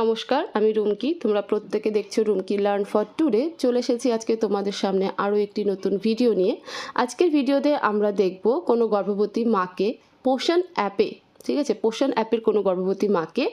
নমস্কার, আমি রুমকি। তোমরা প্রত্যেকে দেখছ রুমকি লার্ন ফর টুডে চলে এসেছি আজকে তোমাদের সামনে আরও একটি নতুন ভিডিও নিয়ে। আজকের ভিডিওতে আমরা দেখব কোনো গর্ভবতী মাকে পোষণ অ্যাপে, ঠিক আছে? পোষণ অ্যাপের কোনো গর্ভবতী মাকে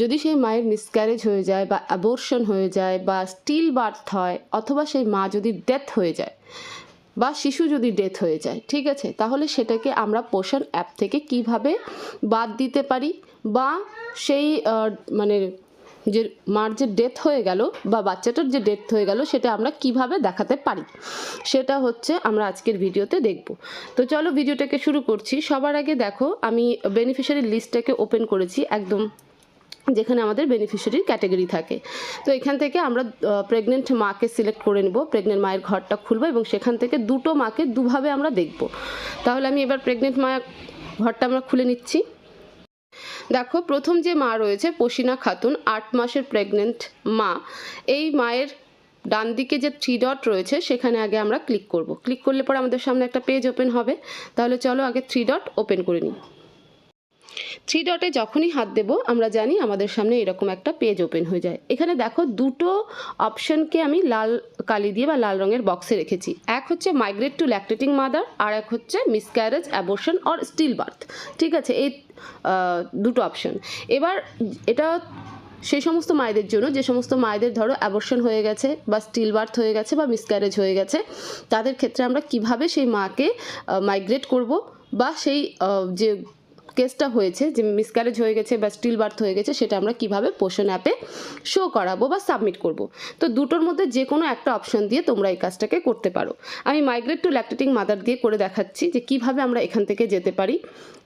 যদি সেই মায়ের মিসক্যারেজ হয়ে যায় বা অ্যাবর্শন হয়ে যায় বা স্টিল বার্থ হয় অথবা সেই মা যদি ডেথ হয়ে যায় বা শিশু যদি ডেথ হয়ে যায়, ঠিক আছে? তাহলে সেটাকে আমরা পোষণ অ্যাপ থেকে কীভাবে বাদ দিতে পারি বা সেই মানে যে মার যে ডেথ হয়ে গেল বা বাচ্চাটার যে ডেথ হয়ে গেল সেটা আমরা কীভাবে দেখাতে পারি? সেটা হচ্ছে আমরা আজকের ভিডিওতে দেখব। তো চলো ভিডিওটাকে শুরু করছি। সবার আগে দেখো, আমি বেনিফিশিয়ারি লিস্টটাকে ওপেন করেছি, একদম যেখানে আমাদের বেনিফিশিয়ারির ক্যাটাগরি থাকে। তো এখান থেকে আমরা প্রেগনেন্ট মাকে সিলেক্ট করে নেব প্রেগনেন্ট মায়ের ঘরটা খুলবো এবং সেখান থেকে দুটো মাকে দুভাবে আমরা দেখব। তাহলে আমি এবার প্রেগনেন্ট মায়ের ঘরটা আমরা খুলে নিচ্ছি। দেখো, প্রথম যে মা রয়েছে, পশিনা খাতুন, আট মাসের প্রেগনেন্ট মা। এই মায়ের ডান দিকে যে থ্রি ডট রয়েছে, সেখানে আগে আমরা ক্লিক করব। ক্লিক করলে পরে আমাদের সামনে একটা পেজ ওপেন হবে। তাহলে চলো আগে থ্রি ডট ওপেন করে নিই। থ্রি ডটে যখনই হাত দেব, আমরা জানি আমাদের সামনে এরকম একটা পেজ ওপেন হয়ে যায়। এখানে দেখো দুটো অপশনকে আমি লাল কালি দিয়ে বা লাল রঙের বক্সে রেখেছি। এক হচ্ছে মাইগ্রেট টু ল্যাকটেটিং মাদার আর এক হচ্ছে miscarriage abortion or still birth ঠিক আছে, এই দুটো অপশন এবার এটা সেই সমস্ত মায়েদের জন্য, যে সমস্ত মায়েদের ধরো অ্যাবর্শন হয়ে গেছে বা স্টিল বার্থ হয়ে গেছে বা মিসক্যারেজ হয়ে গেছে, তাদের ক্ষেত্রে আমরা কীভাবে সেই মাকে মাইগ্রেট করব বা সেই যে কেসটা হয়েছে যে মিসক্যারেজ হয়ে গেছে বা স্টিল বার্থ হয়ে গেছে, সেটা আমরা কীভাবে পোষণ অ্যাপে শো করাবো বা সাবমিট করব। তো দুটোর মধ্যে যে কোনো একটা অপশন দিয়ে তোমরা এই কাজটাকে করতে পারো। আমি মাইগ্রেট টু ল্যাকটেটিং মাদার দিয়ে করে দেখাচ্ছি যে কীভাবে আমরা এখান থেকে যেতে পারি।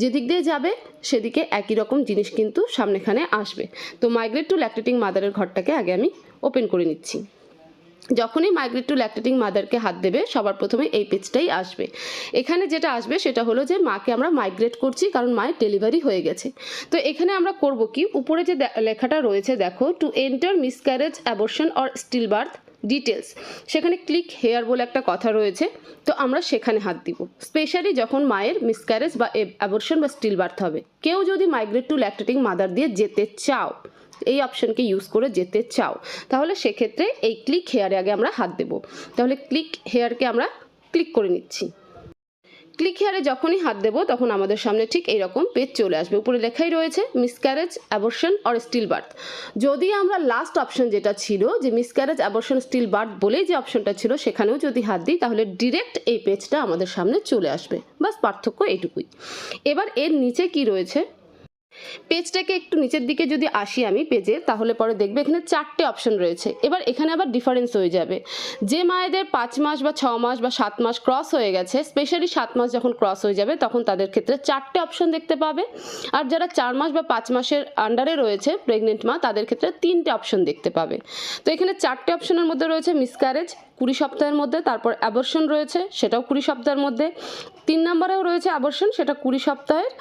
যেদিক দিয়ে যাবে, সেদিকে একই রকম জিনিস কিন্তু সামনেখানে আসবে। তো মাইগ্রেট টু ল্যাকটেটিং মাদারের ঘরটাকে আগে আমি ওপেন করে নিচ্ছি। যখনই মাইগ্রেট টু ল্যাকটেটিং মাদারকে হাত দেবে, সবার প্রথমে এই পেজটাই আসবে। এখানে যেটা আসবে সেটা হলো যে, মাকে আমরা মাইগ্রেট করছি কারণ মায়ের ডেলিভারি হয়ে গেছে। তো এখানে আমরা করব কি? উপরে যে লেখাটা রয়েছে দেখো to enter miscarriage abortion or still birth details সেখানে ক্লিক হেয়ার বলে একটা কথা রয়েছে, তো আমরা সেখানে হাত দিব। স্পেশালি যখন মায়ের মিসক্যারেজ বা অ্যাবর্শন বা স্টিল বার্থ হবে। কেউ যদি মাইগ্রেট টু ল্যাকটেটিং মাদার দিয়ে যেতে চাও এই অপশনকে ইউজ করে যেতে চাও। তাহলে সেক্ষেত্রে এই ক্লিক হেয়ারে আগে আমরা হাত দেব। তাহলে ক্লিক হেয়ারকে আমরা ক্লিক করে নিচ্ছি। ক্লিক হেয়ারে যখনই হাত দেবো, তখন আমাদের সামনে ঠিক এইরকম পেজ চলে আসবে। উপরে লেখাই রয়েছে miscarriage abortion or still birth যদি আমরা লাস্ট অপশন যেটা ছিল, যে মিসক্যারেজ অ্যাবর্শন স্টিল বার্থ বলেই যে অপশনটা ছিল, সেখানেও যদি হাত দিই, তাহলে ডিরেক্ট এই পেজটা আমাদের সামনে চলে আসবে। বাস পার্থক্য এইটুকুই। এবার এর নিচে কি রয়েছে? পেজটাকে একটু নিচের দিকে যদি আসি আমি পেজে, তাহলে পরে দেখবে এখানে চারটে অপশন রয়েছে। এবার এখানে আবার ডিফারেন্স হয়ে যাবে। যে মায়েদের পাঁচ মাস বা ছ মাস বা সাত মাস ক্রস হয়ে গেছে স্পেশালি সাত মাস যখন ক্রস হয়ে যাবে, তখন তাদের ক্ষেত্রে চারটে অপশন দেখতে পাবে। আর যারা চার মাস বা পাঁচ মাসের আন্ডারে রয়েছে প্রেগনেন্ট মা, তাদের ক্ষেত্রে তিনটে অপশন দেখতে পাবে। তো এখানে চারটে অপশনের মধ্যে রয়েছে মিসক্যারেজ কুড়ি সপ্তাহের মধ্যে, তারপর অ্যাবর্শন রয়েছে, সেটাও কুড়ি সপ্তাহের মধ্যে। তিন নম্বরেও রয়েছে অ্যাবর্শন সেটা কুড়ি সপ্তাহের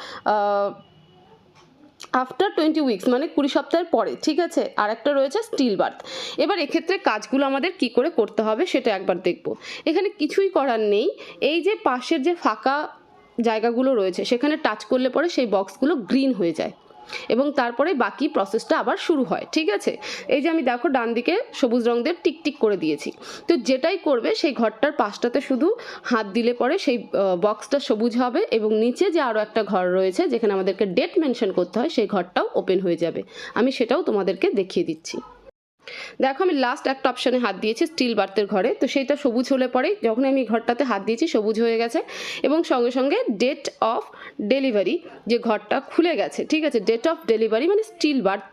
আফটার টোয়েন্টি উইকস মানে কুড়ি সপ্তাহের পরে, ঠিক আছে? আর একটা রয়েছে স্টিল বার্থ এবার এক্ষেত্রে কাজগুলো আমাদের কি করে করতে হবে সেটা একবার দেখব। এখানে কিছুই করার নেই। এই যে পাশের যে ফাঁকা জায়গাগুলো রয়েছে, সেখানে টাচ করলে পরে সেই বক্সগুলো গ্রিন হয়ে যায়। এবং তারপরে বাকি প্রসেসটা আবার শুরু হয়, ঠিক আছে? এই যে আমি দেখো ডান দিকে সবুজ রং দিয়ে টিক টিক করে দিয়েছি। তো যেটাই করবে সেই ঘরটার পাশটাতে শুধু হাত দিলে পরে সেই বক্সটা সবুজ হবে এবং নিচে যে আরও একটা ঘর রয়েছে যেখানে আমাদেরকে ডেট মেনশন করতে হয়, সেই ঘরটাও ওপেন হয়ে যাবে। আমি সেটাও তোমাদেরকে দেখিয়ে দিচ্ছি। দেখো, আমি লাস্ট একটা অপশানে হাত দিয়েছি স্টিল বার্থের ঘরে। তো সেইটা সবুজ হলে পরেই যখন আমি ঘরটাতে হাত দিয়েছি, সবুজ হয়ে গেছে। এবং সঙ্গে সঙ্গে ডেট অফ ডেলিভারি যে ঘরটা খুলে গেছে, ঠিক আছে? ডেট অফ ডেলিভারি মানে স্টিল বার্থ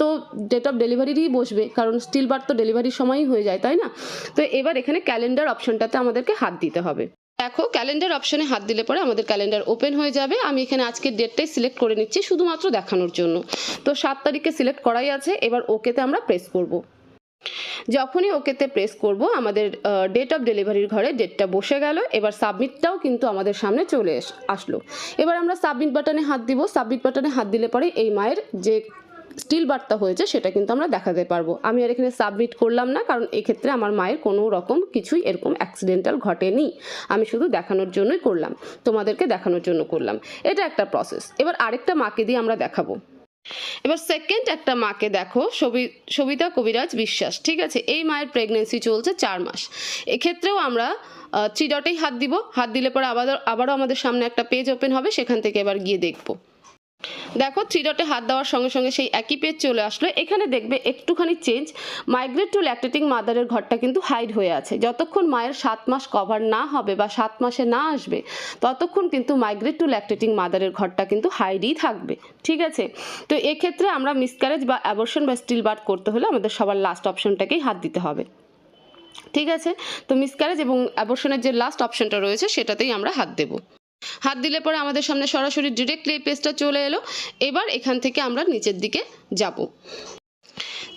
তো ডেট অফ ডেলিভারিরই বসবে, কারণ স্টিল বার্থ তো ডেলিভারির সময়ই হয়ে যায়, তাই না? তো এবার এখানে ক্যালেন্ডার অপশনটাতে আমাদেরকে হাত দিতে হবে। দেখো ক্যালেন্ডার অপশনে হাত দিলে পরে আমাদের ক্যালেন্ডার ওপেন হয়ে যাবে। আমি এখানে আজকের ডেটটাই সিলেক্ট করে নিচ্ছি শুধুমাত্র দেখানোর জন্য। তো সাত তারিখে সিলেক্ট করাই আছে, এবার ওকেতে আমরা প্রেস করব। যখনই ওকেতে প্রেস করব, আমাদের ডেট অফ ডেলিভারির ঘরে ডেটটা বসে গেল, এবার সাবমিটটাও কিন্তু আমাদের সামনে চলে আসলো। এবার আমরা সাবমিট বাটনে হাত দিব। সাবমিট বাটনে হাত দিলে পরে এই মায়ের যে স্টিল বার্তা হয়েছে, সেটা কিন্তু আমরা দেখাতে পারব। আমি আর এখানে সাবমিট করলাম না, কারণ এক্ষেত্রে আমার মায়ের কোনো রকম কিছুই এরকম অ্যাক্সিডেন্টাল ঘটেনি। আমি শুধু দেখানোর জন্যই করলাম, তোমাদেরকে দেখানোর জন্য করলাম। এটা একটা প্রসেস এবার আরেকটা মাকে দিয়ে আমরা দেখাবো। এবার সেকেন্ড একটা মাকে দেখো, সবি- সবিতা কবিরাজ বিশ্বাস, ঠিক আছে? এই মায়ের প্রেগনেন্সি চলছে চার মাস। এক্ষেত্রেও আমরা থ্রি ডটেই হাত দিব। হাত দিলে পরে আবার আবারও আমাদের সামনে একটা পেজ ওপেন হবে, সেখান থেকে এবার গিয়ে দেখব। দেখো থ্রি ডটে হাত দেওয়ার সঙ্গে সঙ্গে সেই একই পেজ চলে আসলো। এখানে দেখবে একটুখানি চেঞ্জ মাইগ্রেট টু ল্যাকটেটিং মাদারের ঘরটা কিন্তু হাইড হয়ে আছে। যতক্ষণ মায়ের সাত মাস কভার না হবে বা সাত মাসে না আসবে, ততক্ষণ কিন্তু মাইগ্রেট টু ল্যাকটেটিং মাদারের ঘরটা কিন্তু হাইডই থাকবে। ঠিক আছে? তো এক্ষেত্রে আমরা মিসক্যারেজ বা অ্যাবর্শন বা স্টিল বার্থ করতে হলে আমাদের সবার লাস্ট অপশনটাকেই হাত দিতে হবে। ঠিক আছে? তো মিসক্যারেজ এবং অ্যাবর্শনের যে লাস্ট অপশনটা রয়েছে, সেটাতেই আমরা হাত দেবো। হাত দিলে পরে আমাদের সামনে সরাসরি ডিরেক্টলি এই পেস্টটা চলে এলো। এবার এখান থেকে আমরা নিচের দিকে যাব।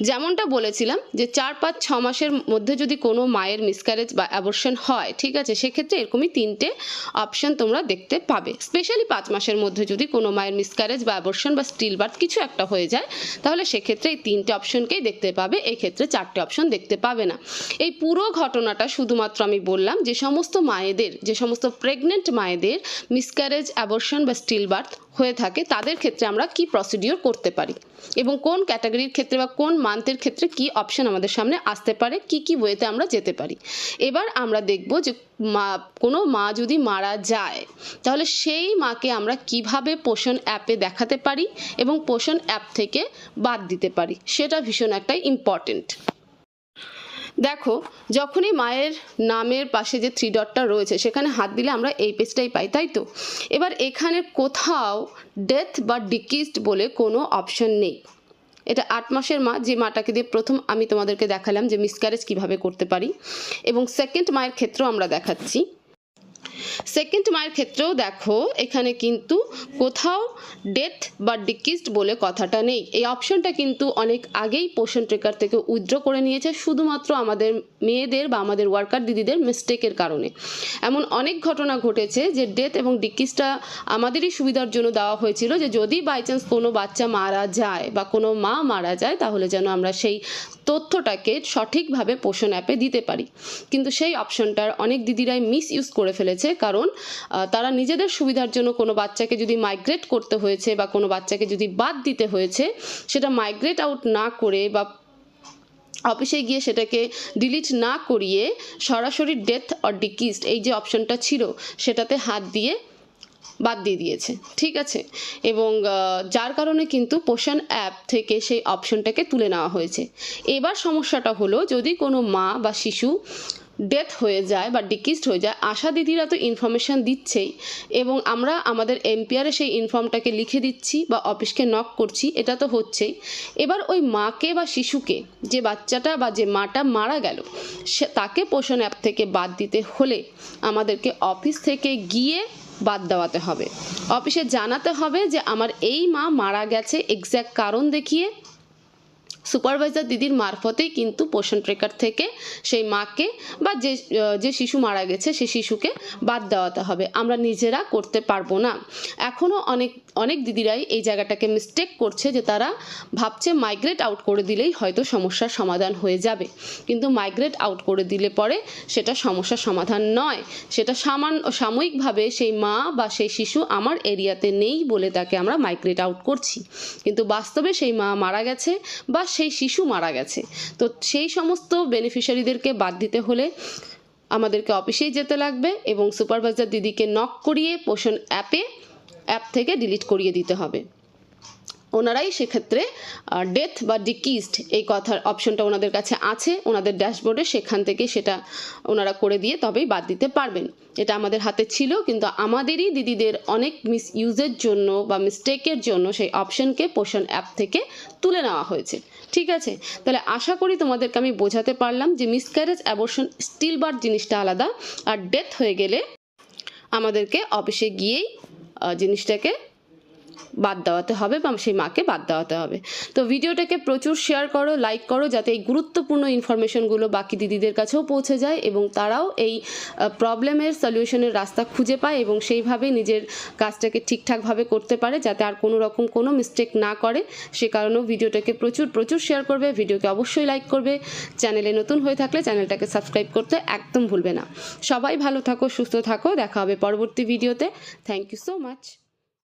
যেমনটা বলেছিলাম যে চার, পাঁচ, ছ মাসের মধ্যে যদি কোনো মায়ের মিসক্যারেজ বা অ্যাবর্শন হয়, ঠিক আছে? সেক্ষেত্রে এরকমই তিনটে অপশন তোমরা দেখতে পাবে। স্পেশালি পাঁচ মাসের মধ্যে যদি কোনো মায়ের মিসক্যারেজ বা অ্যাবর্শন বা স্টিল বার্থ কিছু একটা হয়ে যায়, তাহলে সেক্ষেত্রে এই তিনটে অপশনকেই দেখতে পাবে। এই ক্ষেত্রে চারটে অপশন দেখতে পাবে না। এই পুরো ঘটনাটা শুধুমাত্র আমি বললাম যে সমস্ত মায়েদের, যে সমস্ত প্রেগনেন্ট মায়েদের মিসক্যারেজ অ্যাবর্শন বা স্টিল বার্থ হয়ে থাকে, তাদের ক্ষেত্রে আমরা কি প্রসিডিওর করতে পারি? এবং কোন ক্যাটাগরির ক্ষেত্রে বা কোন মান্থের ক্ষেত্রে কি অপশন আমাদের সামনে আসতে পারে, কি কি ওয়েতে আমরা যেতে পারি। এবার আমরা দেখব যে মা, কোনো মা যদি মারা যায়, তাহলে সেই মাকে আমরা কীভাবে পোষণ অ্যাপে দেখাতে পারি এবং পোষণ অ্যাপ থেকে বাদ দিতে পারি, সেটা ভীষণ একটা ইম্পর্টেন্ট দেখো, যখনই মায়ের নামের পাশে যে থ্রি ডটটা রয়েছে, সেখানে হাত দিলে আমরা এই পেজটাই পাই, তাই তো? এবার এখানে কোথাও ডেথ বা ডিকিস্ট বলে কোনো অপশন নেই। এটা আট মাসের মা, যে মাটাকে দিয়ে প্রথম আমি তোমাদেরকে দেখালাম যে মিসক্যারেজ কীভাবে করতে পারি। এবং সেকেন্ড মায়ের ক্ষেত্রেও আমরা দেখাচ্ছি। সেকেন্ড মায়ের ক্ষেত্রেও দেখো, এখানে কিন্তু কোথাও ডেথ বা ডিকিসড বলে কথাটা নেই। এই অপশনটা কিন্তু অনেক আগেই পোষণ ট্রেকার থেকে উইথড্র করে নিয়েছে, শুধুমাত্র আমাদের মেয়েদের বা আমাদের ওয়ার্কার দিদিদের মিস্টেকের কারণে। এমন অনেক ঘটনা ঘটেছে যে ডেথ এবং ডিকিসটা আমাদেরই সুবিধার জন্য দেওয়া হয়েছিল যে যদি বাই চান্স কোনো বাচ্চা মারা যায় বা কোনো মা মারা যায়, তাহলে যেন আমরা সেই তথ্যটাকে সঠিকভাবে পোষণ অ্যাপে দিতে পারি। কিন্তু সেই অপশনটার অনেক দিদিরাই মিস ইউজ করে ফেলেছে। কারণ তারা নিজেদের সুবিধার জন্য কোনো বাচ্চাকে যদি মাইগ্রেট করতে হয়েছে বা কোনো বাচ্চাকে যদি বাদ দিতে হয়েছে, সেটা মাইগ্রেট আউট না করে বা অফিসে গিয়ে সেটাকে ডিলিট না করিয়ে সরাসরি ডেথ অর ডিকিস্ট এই যে অপশনটা ছিল, সেটাতে হাত দিয়ে বাদ দিয়ে দিয়েছে। ঠিক আছে? এবং যার কারণে কিন্তু পোষণ অ্যাপ থেকে সেই অপশনটাকে তুলে নেওয়া হয়েছে। এবার সমস্যাটা হলো, যদি কোনো মা বা শিশু ডেথ হয়ে যায় বা ডিকিস্ট হয়ে যায়, আশা দিদিরা তো ইনফরমেশান দিচ্ছেই এবং আমরা আমাদের এমপিআরে সেই ইনফর্মটাকে লিখে দিচ্ছি বা অফিসকে নক করছি, এটা তো হচ্ছেই। এবার ওই মাকে বা শিশুকে যে বাচ্চাটা বা যে মাটা মারা গেল, সে তাকে পোষণ অ্যাপ থেকে বাদ দিতে হলে আমাদেরকে অফিস থেকে গিয়ে বাদ দেওয়াতে হবে। অফিসে জানাতে হবে যে আমার এই মা মারা গেছে এক্স্যাক্ট কারণ দেখিয়ে সুপারভাইজার দিদির মারফতেই কিন্তু পোষণ ট্রেকার থেকে সেই মাকে বা যে যে শিশু মারা গেছে সেই শিশুকে বাদ দেওয়াতে হবে। আমরা নিজেরা করতে পারব না। এখনও অনেক অনেক দিদিরাই এই জায়গাটাকে মিস্টেক করছে যে তারা ভাবছে মাইগ্রেট আউট করে দিলেই হয়তো সমস্যার সমাধান হয়ে যাবে। কিন্তু মাইগ্রেট আউট করে দিলে পরে সেটা সমস্যার সমাধান নয়। সেটা সামান্য সাময়িকভাবে সেই মা বা সেই শিশু আমার এরিয়াতে নেই বলে তাকে আমরা মাইগ্রেট আউট করছি। কিন্তু বাস্তবে সেই মা মারা গেছে বা সেই শিশু মারা গেছে। তো সেই সমস্ত বেনিফিশিয়ারিদেরকে বাদ দিতে হলে আমাদেরকে অফিসেই যেতে লাগবে এবং সুপারভাইজার দিদিকে নক করিয়ে পোষণ অ্যাপে অ্যাপ থেকে ডিলিট করিয়ে দিতে হবে। ওনারাই সেক্ষেত্রে ডেথ বা ডিকিসড এই কথার অপশনটা ওনাদের কাছে আছে, ওনাদের ড্যাশবোর্ডে সেখান থেকে সেটা ওনারা করে দিয়ে তবেই বাদ দিতে পারবেন। এটা আমাদের হাতে ছিল, কিন্তু আমাদেরই দিদিদের অনেক মিস ইউজের জন্য বা মিস্টেকের জন্য সেই অপশনকে পোষণ অ্যাপ থেকে তুলে নেওয়া হয়েছে। ঠিক আছে? তাহলে আশা করি তোমাদেরকে আমি বোঝাতে পারলাম যে মিসক্যারেজ অ্যাবর্শন স্টিল বার্থ জিনিসটা আলাদা, আর ডেথ হয়ে গেলে আমাদেরকে অফিসে গিয়েই জিনিসটাকে বাদ দেওয়াতে হবে বা সেই মাকে বাদ দেওয়াতে হবে। তো ভিডিওটাকে প্রচুর শেয়ার করো লাইক করো, যাতে এই গুরুত্বপূর্ণ ইনফরমেশনগুলো বাকি দিদিদের কাছেও পৌঁছে যায় এবং তারাও এই প্রবলেমের সলিউশনের রাস্তা খুঁজে পায় এবং সেইভাবে নিজের কাজটাকে ঠিকঠাকভাবে করতে পারে যাতে আর কোনো রকম কোনো মিস্টেক না করে। সে কারণেও ভিডিওটাকে প্রচুর প্রচুর শেয়ার করবে, ভিডিওকে অবশ্যই লাইক করবে। চ্যানেলে নতুন হয়ে থাকলে চ্যানেলটাকে সাবস্ক্রাইব করতে একদম ভুলবে না। সবাই ভালো থাকো, সুস্থ থাকো, দেখা হবে পরবর্তী ভিডিওতে থ্যাংক ইউ সো মাচ